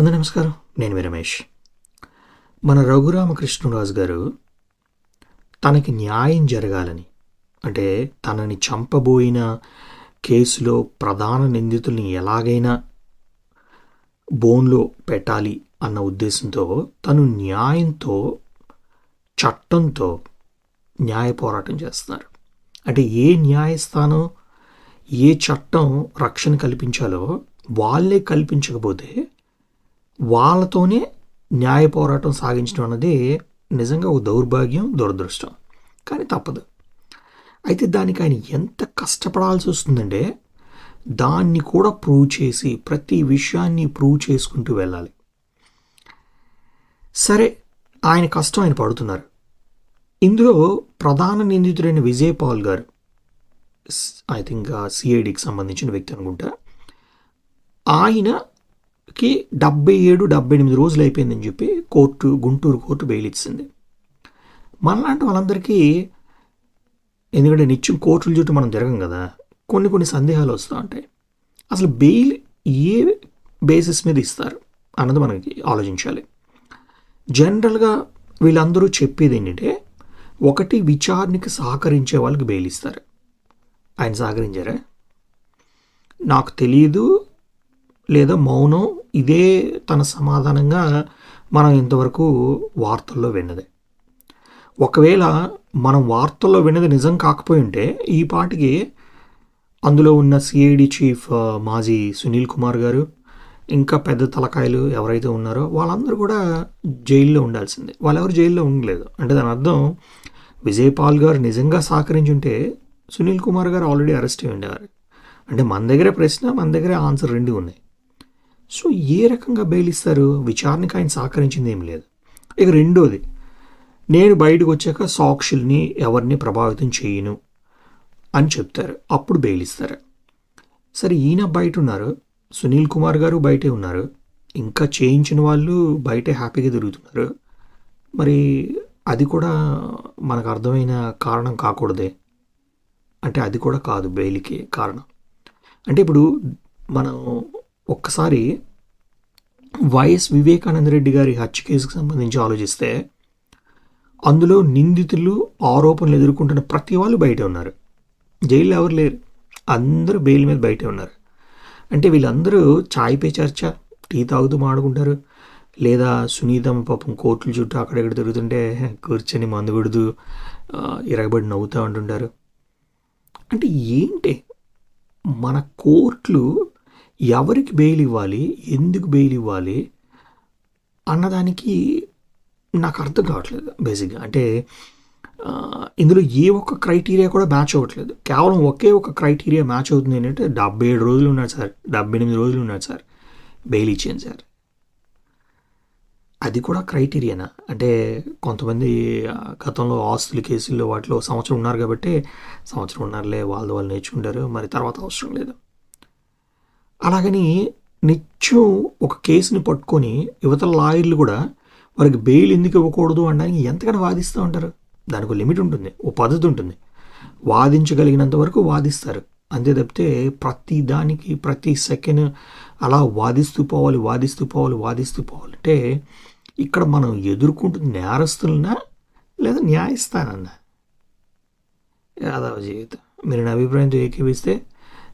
అందరూ నమస్కారం. నేను మీ రమేష్. మన రఘురామకృష్ణరాజు గారు తనకి న్యాయం జరగాలని అంటే తనని చంపబోయిన కేసులో ప్రధాన నిందితుల్ని ఎలాగైనా బోన్లో పెట్టాలి అన్న ఉద్దేశంతో తను న్యాయంతో చట్టంతో న్యాయ పోరాటం చేస్తున్నారు. అంటే ఏ న్యాయస్థానం ఏ చట్టం రక్షణ కల్పించాలో వాళ్ళే కల్పించకపోతే వాళ్ళతోనే న్యాయ పోరాటం సాగించడం అన్నది నిజంగా ఒక దౌర్భాగ్యం దురదృష్టం. కానీ తప్పదు. అయితే దానికి ఆయన ఎంత కష్టపడాల్సి వస్తుందంటే దాన్ని కూడా ప్రూవ్ చేసి ప్రతి విషయాన్ని ప్రూవ్ చేసుకుంటూ వెళ్ళాలి. సరే ఆయన కష్టం ఆయన పడుతున్నారు. ఇందులో ప్రధాన నిందితుడైన విజయ్ పాల్ గారు ఐ థింక్ సిఐడికి సంబంధించిన వ్యక్తి అనుకుంటా ఆయన కి డెబ్బై ఏడు డెబ్బై ఎనిమిది రోజులు అయిపోయిందని చెప్పి కోర్టు గుంటూరు కోర్టు బెయిల్ ఇచ్చింది. మనలాంటి వాళ్ళందరికీ ఎందుకంటే నిత్యం కోర్టుల చుట్టూ మనం జరగం కదా కొన్ని కొన్ని సందేహాలు వస్తూ ఉంటాయి. అసలు బెయిల్ ఏ బేసిస్ మీద ఇస్తారు అన్నది మనకి ఆలోచించాలి. జనరల్గా వీళ్ళందరూ చెప్పేది ఏంటంటే ఒకటి విచారణకి సహకరించే వాళ్ళకి బెయిల్ ఇస్తారు. ఆయన సహకరించారా? నాకు తెలియదు లేదా మౌనం ఇదే తన సమాధానంగా మనం ఇంతవరకు వార్తల్లో విన్నదే. ఒకవేళ మనం వార్తల్లో విన్నది నిజం కాకపోయి ఉంటే ఈ పాటికి అందులో ఉన్న సిఐడి చీఫ్ మాజీ సునీల్ కుమార్ గారు ఇంకా పెద్ద తలకాయలు ఎవరైతే ఉన్నారో వాళ్ళందరూ కూడా జైల్లో ఉండాల్సిందే. వాళ్ళెవరు జైల్లో ఉండలేదు. అంటే దాని అర్థం విజయ్ పాల్ గారు నిజంగా సహకరించి ఉంటే సునీల్ కుమార్ గారు ఆల్రెడీ అరెస్ట్ అయి ఉండేవారు. అంటే మన దగ్గరే ప్రశ్న మన దగ్గరే ఆన్సర్ రెండు ఉన్నాయి. సో ఏ రకంగా బెయిల్ ఇస్తారు విచారణకి ఆయన సహకరించింది ఏం లేదు. ఇక రెండోది నేను బయటకు వచ్చాక సాక్షుల్ని ఎవరిని ప్రభావితం చేయను అని చెప్తారు. అప్పుడు బెయిల్ ఇస్తారు సరే ఈయన బయట ఉన్నారు. సునీల్ కుమార్ గారు బయటే ఉన్నారు. ఇంకా చేయించిన వాళ్ళు బయటే హ్యాపీగా తిరుగుతున్నారు. మరి అది కూడా మనకు అర్థమైన కారణం కాకూడదే. అంటే అది కూడా కాదు బెయిల్కి కారణం. అంటే ఇప్పుడు మనం ఒక్కసారి వైఎస్ వివేకానంద రెడ్డి గారి హత్య కేసుకు సంబంధించి ఆలోచిస్తే అందులో నిందితులు ఆరోపణలు ఎదుర్కొంటున్న ప్రతి వాళ్ళు బయట ఉన్నారు. జైల్లో ఎవరు లేరు. అందరూ బెయిల్ మీద బయటే ఉన్నారు. అంటే వీళ్ళందరూ చాయ్ పే చర్చ టీ తాగుతూ మాడుకుంటారు. లేదా సునీతమ్మ పాపం కోర్టుల చుట్టూ అక్కడెక్కడ తిరుగుతుంటే కూర్చొని మందు కొడుతూ ఇరగబడి నవ్వుతూ ఉంటుంటారు. అంటే ఏంటి? మన కోర్టులు ఎవరికి బెయిల్ ఇవ్వాలి? ఎందుకు బెయిల్ ఇవ్వాలి? అన్నదానికి నాకు అర్థం కావట్లేదు బేసిక్గా అంటే ఇందులో ఏ ఒక్క క్రైటీరియా కూడా మ్యాచ్ అవ్వట్లేదు. కేవలం ఒకే ఒక క్రైటీరియా మ్యాచ్ అవుతుంది ఏంటంటే డెబ్బై ఏడు రోజులు ఉన్నాడు సార్. డెబ్బై ఎనిమిది రోజులు ఉన్నారు సార్. బెయిల్ ఇచ్చాను సార్. అది కూడా క్రైటీరియానా అంటే కొంతమంది గతంలో ఆస్తుల కేసుల్లో వాటిలో సంవత్సరం ఉన్నారు కాబట్టి సంవత్సరం ఉన్నారులే వాళ్ళు వాళ్ళు నేర్చుకుంటారు. మరి తర్వాత అవసరం లేదు. అలాగని నిత్యం ఒక కేసుని పట్టుకొని యువతల లాయర్లు కూడా వారికి బెయిల్ ఎందుకు ఇవ్వకూడదు అనడానికి ఎంతకన్నా వాదిస్తూ ఉంటారు. దానికి లిమిట్ ఉంటుంది ఓ పద్ధతి ఉంటుంది. వాదించగలిగినంత వరకు వాదిస్తారు. అంతే తప్పితే ప్రతి దానికి ప్రతి సెకండ్ అలా వాదిస్తూ పోవాలి వాదిస్తూ పోవాలి వాదిస్తూ పోవాలంటే ఇక్కడ మనం ఎదుర్కొంటున్న నేరస్తులనా లేదా న్యాయస్థానన్నా యాదవ జీవితం. మీరు నా అభిప్రాయంతో ఏకీవిస్తే